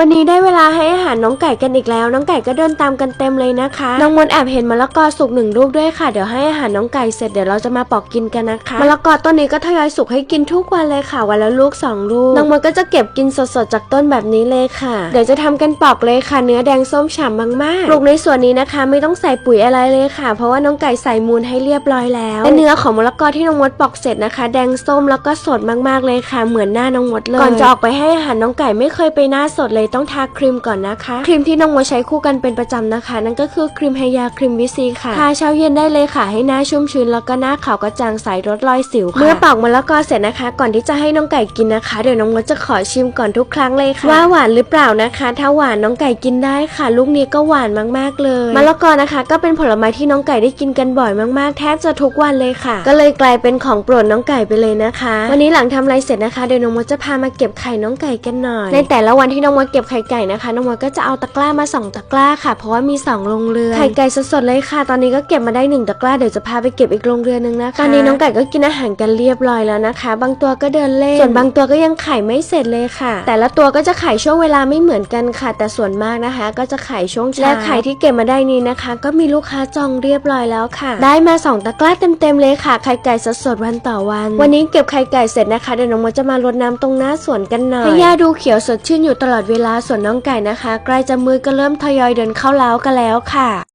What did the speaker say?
วันนี้ได้เวลาให้อาหารน้องไก่กันอีกแล้ว น้องไก่ก็เดินตามกันเต็มเลยนะคะ น้องมนแอบเห็นมะละกอสุกหนึ่งลูกด้วยค่ะ เดี๋ยวให้อาหารน้องไก่เสร็จเดี๋ยวเราจะมาปอกกินกันนะคะมะละกอต้นนี้ก็ทยอยสุกให้กินทุกวันเลยค่ะ วันละลูกสองลูกน้องมนก็จะเก็บกินสดๆจากต้นแบบนี้เลยค่ะ เดี๋ยวจะทำกันปอกเลยค่ะ เนื้อแดงส้มฉ่ำมากๆปลูกในส่วนนี้นะคะ ไม่ต้องใส่ปุ๋ยอะไรเลยค่ะ เพราะว่าน้องไก่ใส่มูลให้เรียบร้อยแล้วและเนื้อของมะละกอที่น้องมดปอกเสร็จนะคะ แดงส้มแล้วก็สดมากๆเลยค่ะ เหมือนหน้าน้องมดเลยก่อนจะออกไปให้อาหารน้องไก่ไม่เคยไปหน้าสดเลยต้องทาครีมก่อนนะคะ ครีมที่น้องมดใช้คู่กันเป็นประจำนะคะ นั่นก็คือครีมไฮยาครีมวิซีค่ะทาเช้าเย็นได้เลยค่ะ ให้หน้าชุ่มชื้นแล้วก็หน้าขาวกระจ่างใสลดรอยสิวค่ะเมื่อปอกมะละกอเสร็จนะคะ ก่อนที่จะให้น้องไก่กินนะคะ เดี๋ยวน้องมดจะขอชิมก่อนทุกครั้งเลยค่ะ ว่าหวานหรือเปล่านะคะ ถ้าหวานน้องไก่กินได้ค่ะ ลูกนี้ก็หวานมากๆเลยมะละกอนะคะ ก็เป็นผลไม้ที่น้องไก่ได้กินกันบ่อยมากๆ แทบจะทุกวันเลยค่ะ ก็เลยกลายเป็นของโปรดน้องไก่ไปเลยนะคะ วันนี้หลังทำอะไรเสร็จนะคะเดี๋ยวน้องมดจะพามาเก็บไข่น้องไก่กันหน่อย ในแต่ละวันที่น้องมดเก็บไข่ไก่นะคะน้องมดก็จะเอาตะกร้ามาสองตะกร้าค่ะ เพราะว่ามีสองโรงเรือนไข่ไก่สดๆเลยค่ะ ตอนนี้ก็เก็บมาได้หนึ่งตะกร้าเดี๋ยวจะพาไปเก็บอีกโรงเรือนนึงนะคะตอนนี้น้องไก่ก็กินอาหารกันเรียบร้อยแล้วนะคะ บางตัวก็เดินเล่นส่วนบางตัวก็ยังไข่ไม่เสร็จเลยค่ะ แต่ละตัวก็จะไข่ช่วงเวลาไม่เหมือนกันค่ะ แต่ส่วนมากนะคะ ก็จะไข่ช่วงเช้าและไข่ที่เก็บมาได้นี้นะคะ ก็มีลูกค้าจองเรียบร้อยแล้วค่ะ ได้มาสองตะกร้าเต็มๆเลยค่ะไข่ไก่สดๆวันต่อวัน วันนี้เก็บไข่ไก่เสร็จนะคะเดี๋ยวน้องมดจะมารดน้ำตรงหน้าสวนกันหน่อยให้หญ้าดูเขียวสดชื่นอยู่ตลอดเวลาส่วนน้องไก่นะคะ ใกล้จะมือก็เริ่มทยอยเดินเข้าเล้ากันแล้วค่ะ